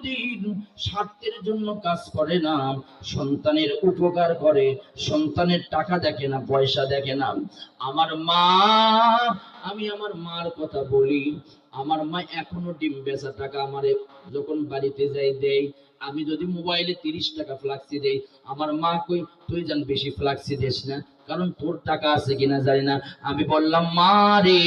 কোনোদিন স্বার্থের জন্য কাজ করে না, সন্তানের উপকার করে, সন্তানের টাকা দেখে না, পয়সা দেখে না। আমার মা, আমি আমার মার কথা বলি। আমার মা এখনও ডিম বেচা টাকা আমারে যখন বাড়িতে যাই দেয়, আমি যদি মোবাইলে তিরিশ টাকা ফ্লাক্সি দেই, আমার মা কই, তুই যান বেশি ফ্লাক্সি দিস না, কারণ তোর টাকা আছে কিনা জানি না। আমি বললাম, মা রে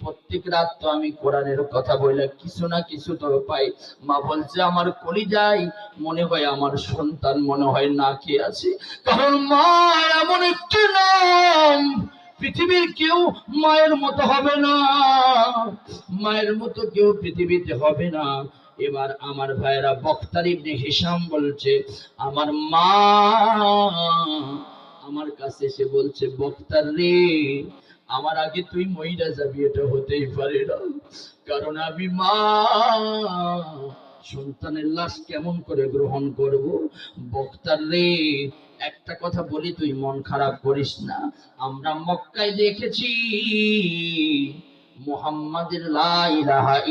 প্রত্যেক রাত তো আমি কোরআনের কথা বলে কিছু না কিছু তো পাই। মা বলছে, আমার কলি যাই মনে হয় আমার সন্তান মনে হয় না কে আছে। কারণ মা এমন একটি নাম, পৃথিবীর কেউ মায়ের মতো হবে না। মায়ের মতো কেউ পৃথিবীতে হবে না। এবার আমার ভাইরা বক্তার ইবনে হিসাম বলছে, আমার মা আমার কাছে এসে বলছে, বক্তার রে আমার আগে তুই মহিলা যাবি, এটা হতেই পারে না। কারণ আমি মা। সন্তানের লাশ কেমন করে গ্রহণ করব? বক্তার রে, একটা কথা বলি, তুই মন খারাপ করিস না। আমরা মক্কায় দেখেছি মোহাম্মদের লা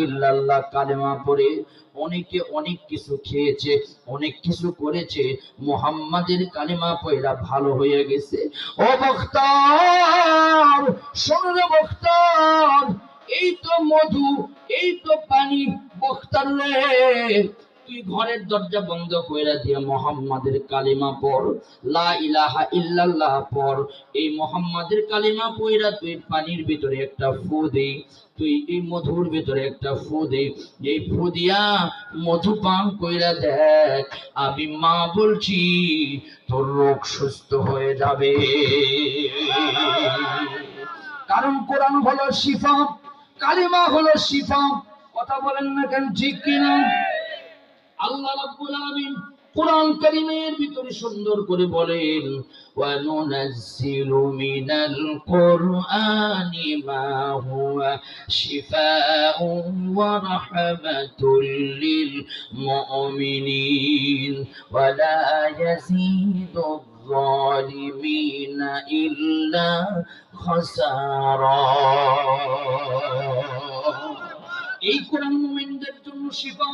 ইল্লাল্লাহ কালেমা পড়ে অনেকে অনেক কিছু খেয়েছে, অনেক কিছু করেছে, মোহাম্মদের কালেমা পয়রা ভালো হয়ে গেছে। ও বক্তার শোনো বক্তার এই তো মধু, এই তো পানি বক্তার রে। তুই ঘরের দরজা বন্ধ কইরা দিয়ে মোহাম্মদের কালিমা পড়, লা ইলাহা ইল্লাল্লাহ পড়। এই মোহাম্মদের কালিমা পইরা তুই পানির ভিতরে একটা ফু দে, তুই এই মধুর ভিতরে একটা ফু দে। এই ফু দিয়া মধু পান কইরা দেখ, আমি মা বলছি, তোর রোগ সুস্থ হয়ে যাবে। কারণ কোরআন হলো শিফা, কালিমা হলো শিফা। কথা বলেন না কেন, ঠিক কিনা? আল্লাহ রাব্বুল আলামিন কোরআন কারীমের ভিতরে সুন্দর করে বলেন ওয়া নুনাজ্জিলু মিনাল কুরআনি মা হুয়া শিফাউন ওয়া রাহমাতুল লিল মুমিনিন ওয়া লা ইয়াজিদু الظالمين إلا خسارا এই কোরআন মুমিনদের জন্য শিফা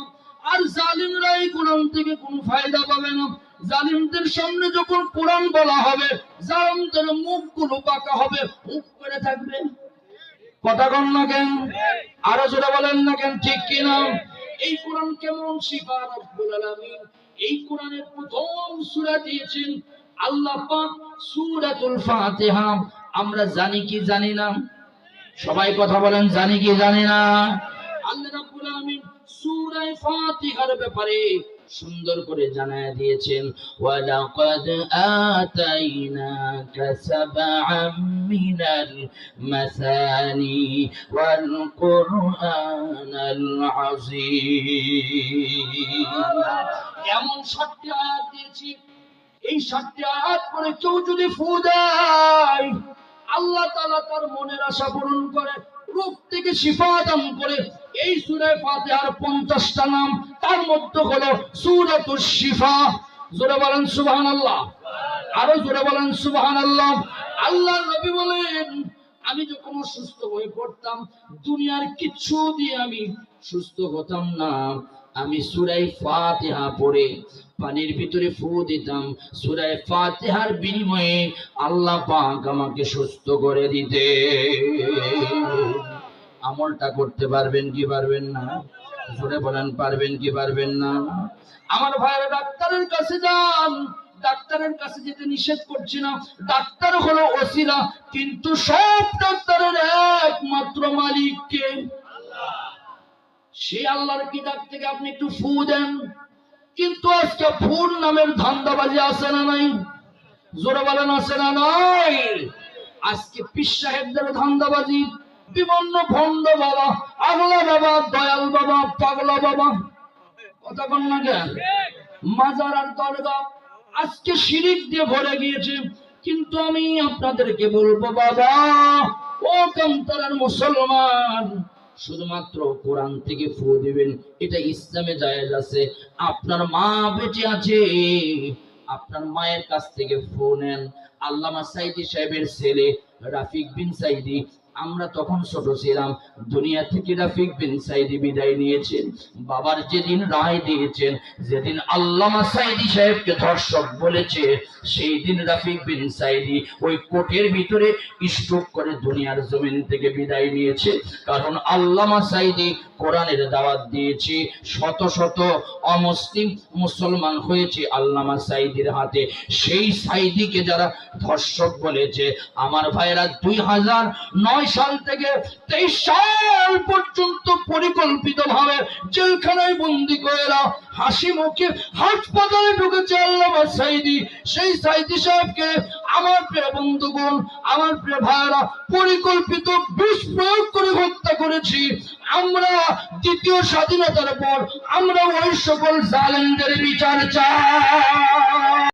আর জালিমরা এই কোরআন থেকে কোনো ফায়দা পাবে না। জালিমদের সামনে যখন কোরআন বলা হবে, জালিমদের মুখগুলো বাঁকা হবে। মুখ করে থাকবে। কথা কন না কেন? আরও জোরে বলেন না কেন? ঠিক কিনা? এই কোরআন কেমন শিফা রব্বুল এই কোরআনের প্রথম সূরা দিয়েছেন আল্লাহ পাক সূরাতুল ফাতিহা। আমরা জানি কি জানি না? সবাই কথা বলেন, জানি কি জানি না? আল্লাহ রাব্বুল আলামিন সূরা ফাতিহার ব্যাপারে সুন্দর করে জানায় দিয়েছেন, ওয়ালাকাদ আতাইনাকা সাবআম মিনাল মাসানি ওয়াল কুরআনাল আযীম। এমন সাতটি আয়াত দিয়েছি? এই সাতটি আয়াত পরে কেউ যদি ফু দেয়, আল্লাহ তাআলা তার মনের আশা পূরণ করে, রূপ থেকে শিফা দান করে এই সূরা ফাতিহার 50টা নাম, তার মধ্যে হলো সূরাতুশ শিফা। জোরে বলেন সুবহানাল্লাহ। আরও জোরে বলেন সুবহানাল্লাহ। আল্লাহ আল্লাহ নবী বলেন, আমি যখন অসুস্থ হয়ে পড়তাম, দুনিয়ার কিচ্ছু দিয়ে আমি সুস্থ হতাম না। আমি সুরাই ফাতিহা পড়ে পানির ভিতরে ফু দিতাম। সুরায় ফাতিহার বিনিময়ে আল্লাহ পাক আমাকে সুস্থ করে দিতে আমলটা করতে পারবেন কি পারবেন না? জোরে বলেন, পারবেন কি পারবেন না? আমার ভাইয়েরা, ডাক্তারের কাছে যান। ডাক্তারের কাছে যেতে নিষেধ করছি না। ডাক্তার হলো ওসিলা, কিন্তু সব ডাক্তারের একমাত্র মালিককে সে আল্লাহর কিতাব থেকে আপনি একটু ফু দেন। কিন্তু আজকে ফুল নামের ধান্দাবাজি আছে না নাই? জোরে বলেন, আছে না নাই? আজকে পিস সাহেবদের ধান্দাবাজি। বিভিন্ন ভণ্ড বাবা, আগলা বাবা, দয়াল বাবা, পাগলা বাবা। কথা বল না কেন? মাজার আর দরগা আজকে শিরিক দিয়ে ভরে গিয়েছে, কিন্তু আমি আপনাদেরকে বলব বাবা, ও কান্তরার মুসলমান, শুধুমাত্র কোরআন থেকে ফু দিবেন, এটা ইসলামে জায়েজ আছে। আপনার মা বেঁচে আছে, আপনার মায়ের কাছ থেকে ফু নেন। আল্লামা সাইদি সাহেবের ছেলে রাফিক বিন সাইদি আমরা তখন ছোট ছিলাম, দুনিয়া থেকে রাফিক বিন সাইদি বিদায় নিয়েছেন। বাবার যেদিন রায় দিয়েছেন, যেদিন আল্লামা সাইদি সাহেবকে ধর্ষক বলেছে, সেই দিন রাফিক বিন সাইদি ওই কোটের ভিতরে স্ট্রোক করে দুনিয়ার জমিন থেকে বিদায় নিয়েছে। কারণ আল্লামা সাইদি কোরআনের দাওয়াত দিয়েছে, শত শত অমুসলিম মুসলমান হয়েছে আল্লামা সাইদির হাতে। সেই সাইদিকে যারা ধর্ষক বলেছে, আমার ভাইরা দুই হাজার নয় সাল থেকে তেইশ সাল পর্যন্ত পরিকল্পিত ভাবে জেলখানায় বন্দি করে না হাসি মুখে হাসপাতালে ঢুকেছে আল্লামা সাইদি। সেই সাইদি সাহেবকে আমার প্রিয় বন্ধুগণ, আমার প্রিয় ভাইরা পরিকল্পিত বিষ প্রয়োগ করে হত্যা করেছি। আমরা দ্বিতীয় স্বাধীনতার পর আমরা ওই সকল জালেমদের বিচার চাই।